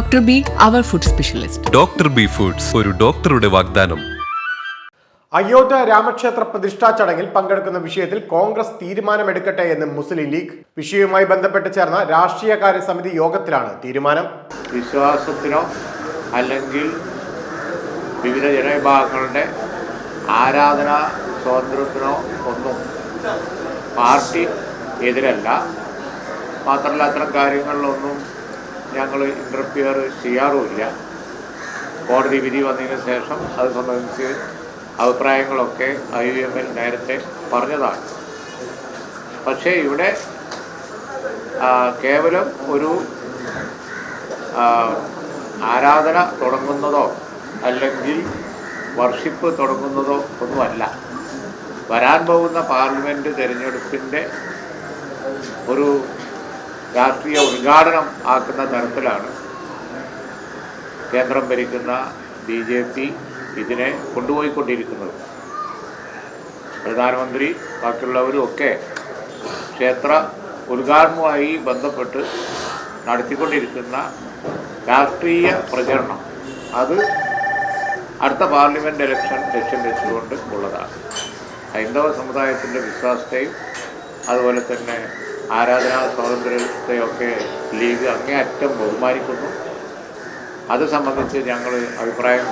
Doctor B അവർ food specialist doctor B foods ഒരു ഡോക്ടറുടെ വാഗ്ദാനം. അയോധ്യ രാമക്ഷേത്ര പ്രതിഷ്ഠാ ചടങ്ങിൽ പങ്കെടുക്കുന്ന വിഷയത്തിൽ കോൺഗ്രസ് തീരുമാനമെടുക്കട്ടെ എന്ന് മുസ്ലിം ലീഗ് വിഷയവുമായി ബന്ധപ്പെട്ട് ചേർന്ന രാഷ്ട്രീയകാര്യ സമിതി യോഗത്തിലാണ് തീരുമാനം. വിശ്വാസത്തിനോ അല്ലെങ്കിൽ വിവിധ ജനവിഭാഗങ്ങളുടെ ആരാധനാ സ്വാതന്ത്ര്യത്തിനോ ഒന്നും പാർട്ടി എതിരല്ല. മാത്രമല്ല അത്തരം കാര്യങ്ങളിലൊന്നും ഞങ്ങൾ ഇന്റർഫിയർ ചെയ്യാറുമില്ല. കോടതി വിധി വന്നതിന് ശേഷം അത് സംബന്ധിച്ച് അഭിപ്രായങ്ങളൊക്കെ ഐ യു എമ്മിൽ നേരത്തെ പറഞ്ഞതാണ്. പക്ഷേ ഇവിടെ കേവലം ഒരു ആരാധന തുടങ്ങുന്നതോ അല്ലെങ്കിൽ വർഷിപ്പ് തുടങ്ങുന്നതോ ഒന്നുമല്ല. വരാൻ പോകുന്ന പാർലമെന്റ് തിരഞ്ഞെടുപ്പിന്റെ ഒരു രാഷ്ട്രീയ ഉദ്ഘാടനം ആക്കുന്ന തരത്തിലാണ് കേന്ദ്രം ഭരിക്കുന്ന ബി ജെ പി ഇതിനെ കൊണ്ടുപോയിക്കൊണ്ടിരിക്കുന്നത്. പ്രധാനമന്ത്രി ബാക്കിയുള്ളവരും ഒക്കെ ക്ഷേത്ര ഉദ്ഘാടനവുമായി ബന്ധപ്പെട്ട് നടത്തിക്കൊണ്ടിരിക്കുന്ന രാഷ്ട്രീയ പ്രചരണം അത് അടുത്ത പാർലമെന്റ് ഇലക്ഷൻ ലക്ഷ്യം വെച്ചുകൊണ്ട് ഉള്ളതാണ്. ഹൈന്ദവ സമുദായത്തിന്റെ വിശ്വാസത്തെയും അതുപോലെ തന്നെ ആരാധനാ സ്വാതന്ത്ര്യത്തെയൊക്കെ ലീഗ് അങ്ങേയറ്റം ബഹുമാനിക്കുന്നു. അത് സംബന്ധിച്ച് ഞങ്ങൾ അഭിപ്രായം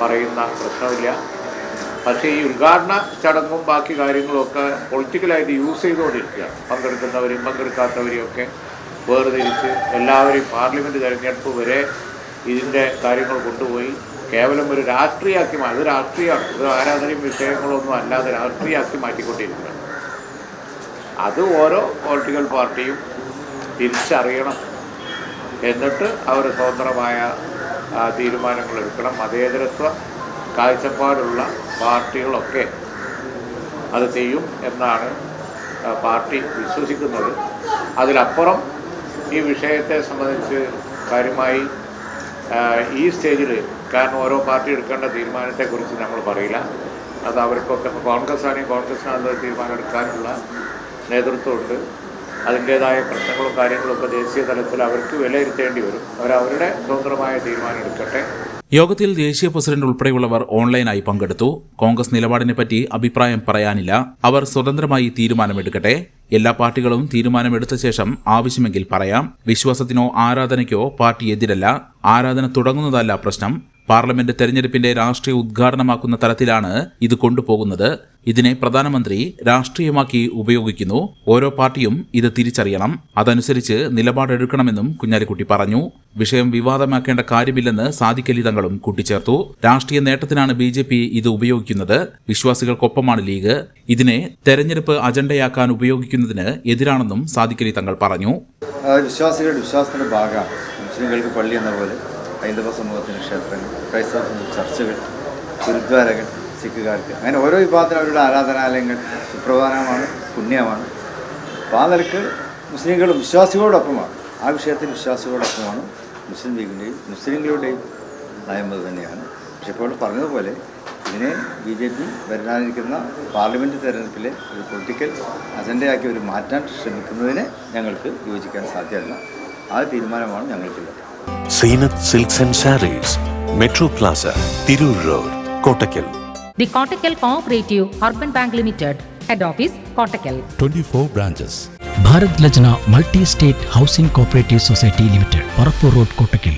പറയുന്ന പ്രശ്നമില്ല. പക്ഷേ ഈ ഉദ്ഘാടന ചടങ്ങും ബാക്കി കാര്യങ്ങളുമൊക്കെ പൊളിറ്റിക്കലായിട്ട് യൂസ് ചെയ്തുകൊണ്ടിരിക്കുകയാണ് പങ്കെടുക്കുന്നവരും പങ്കെടുക്കാത്തവരെയും ഒക്കെ വേർതിരിച്ച് എല്ലാവരെയും പാർലമെന്റ് തിരഞ്ഞെടുപ്പ് വരെ ഇതിന്റെ കാര്യങ്ങൾ കൊണ്ടുപോയി കേവലം ഒരു രാഷ്ട്രീയമാക്കി അത് രാഷ്ട്രീയമാണ്. ഇത് ആരാധനയും വിഷയങ്ങളൊന്നും അല്ലാതെ രാഷ്ട്രീയമാക്കി മാറ്റിക്കൊണ്ടിരിക്കുകയാണ്. അത് ഓരോ പൊളിറ്റിക്കൽ പാർട്ടിയും തിരിച്ചറിയണം. എന്നിട്ട് അവർ സ്വതന്ത്രമായ തീരുമാനങ്ങൾ എടുക്കണം. മതേതരത്വ കാഴ്ചപ്പാടുള്ള പാർട്ടികളൊക്കെ അത് ചെയ്യും എന്നാണ് പാർട്ടി വിശ്വസിക്കുന്നത്. അതിലപ്പുറം ഈ വിഷയത്തെ സംബന്ധിച്ച് കാര്യമായി ഈ സ്റ്റേജിൽ കാരണം ഓരോ പാർട്ടി എടുക്കേണ്ട തീരുമാനത്തെക്കുറിച്ച് നമ്മൾ പറയില്ല. അത് അവർക്കൊക്കെ കോൺഗ്രസ് ആണെങ്കിൽ കോൺഗ്രസ് അത് തീരുമാനം എടുക്കാനുള്ള നേതൃത്വമുണ്ട്. അതിന്റേതായ പ്രശ്നങ്ങളും കാര്യങ്ങളും ഒക്കെ ദേശീയ തലത്തിൽ അവർക്ക് വിലയിരുത്തേണ്ടി വരും. അവരവരുടെ സ്വതന്ത്രമായ തീരുമാനം എടുക്കട്ടെ. യോഗത്തിൽ ദേശീയ പ്രസിഡന്റ് ഉൾപ്പെടെയുള്ളവർ ഓൺലൈനായി പങ്കെടുത്തു. കോൺഗ്രസ് നിലപാടിനെപ്പറ്റി അഭിപ്രായം പറയാനില്ല. അവർ സ്വതന്ത്രമായി തീരുമാനമെടുക്കട്ടെ. എല്ലാ പാർട്ടികളും തീരുമാനമെടുത്ത ശേഷം ആവശ്യമെങ്കിൽ പറയാം. വിശ്വാസത്തിനോ ആരാധനയ്ക്കോ പാർട്ടി എതിരല്ല. ആരാധന തുടങ്ങുന്നതല്ല പ്രശ്നം. പാർലമെന്റ് തെരഞ്ഞെടുപ്പിന്റെ രാഷ്ട്രീയ ഉദ്ഘാടനമാക്കുന്ന തരത്തിലാണ് ഇത് കൊണ്ടുപോകുന്നത്. ഇതിനെ പ്രധാനമന്ത്രി രാഷ്ട്രീയമാക്കി ഉപയോഗിക്കുന്നു. ഓരോ പാർട്ടിയും ഇത് തിരിച്ചറിയണം. അതനുസരിച്ച് നിലപാടെടുക്കണമെന്നും കുഞ്ഞാലിക്കുട്ടി പറഞ്ഞു. വിഷയം വിവാദമാക്കേണ്ട കാര്യമില്ലെന്ന് സാദിഖലി തങ്ങളും കൂട്ടിച്ചേർത്തു. രാഷ്ട്രീയ നേട്ടത്തിനാണ് ബി ജെ പി ഇത് ഉപയോഗിക്കുന്നത്. വിശ്വാസികൾക്കൊപ്പമാണ് ലീഗ്. ഇതിനെ തെരഞ്ഞെടുപ്പ് അജണ്ടയാക്കാൻ ഉപയോഗിക്കുന്നതിന് എതിരാണെന്നും സാദിഖലി തങ്ങൾ പറഞ്ഞു. വിശ്വാസികളുടെ വിശ്വാസത്തിന്റെ ഭാഗമാണ്. മുസ്ലിങ്ങൾക്ക് പള്ളി എന്ന പോലെ. ഹൈന്ദവ സമൂഹത്തിന് ക്ഷേത്രങ്ങൾ ക്രൈസ്തവ ചർച്ചുകൾ ഗുരുദ്വാരകൾ സിഖുകാർക്ക് അങ്ങനെ ഓരോ വിഭാഗത്തിനും അവരുടെ ആരാധനാലയങ്ങൾ സുപ്രധാനമാണ് പുണ്യമാണ്. അപ്പോൾ ആ നിലയ്ക്ക് മുസ്ലിങ്ങളും വിശ്വാസികളോടൊപ്പമാണ്. ആ വിഷയത്തിൽ വിശ്വാസികളോടൊപ്പമാണ് മുസ്ലിം ലീഗിന്റെയും മുസ്ലിങ്ങളുടെയും നയം അത് തന്നെയാണ്. പക്ഷെ ഇപ്പോൾ പറഞ്ഞതുപോലെ ഇതിനെ ബി ജെ പി വരാനിരിക്കുന്ന പാർലമെന്റ് തെരഞ്ഞെടുപ്പിലെ ഒരു പൊളിറ്റിക്കൽ അജണ്ടയാക്കി ഒരു മാറ്റാൻ ശ്രമിക്കുന്നതിനെ ഞങ്ങൾക്ക് യോജിക്കാൻ സാധ്യമല്ല. ആ തീരുമാനമാണ് ഞങ്ങൾക്കുള്ളത്. Zeenath silks and sarees metro plaza Tirur road Kottakkal The Kottakkal Cooperative Urban Bank Limited, Head Office, Kottakkal. 24 branches. Bharat Lajna multi state housing cooperative society limited Parappur road Kottakkal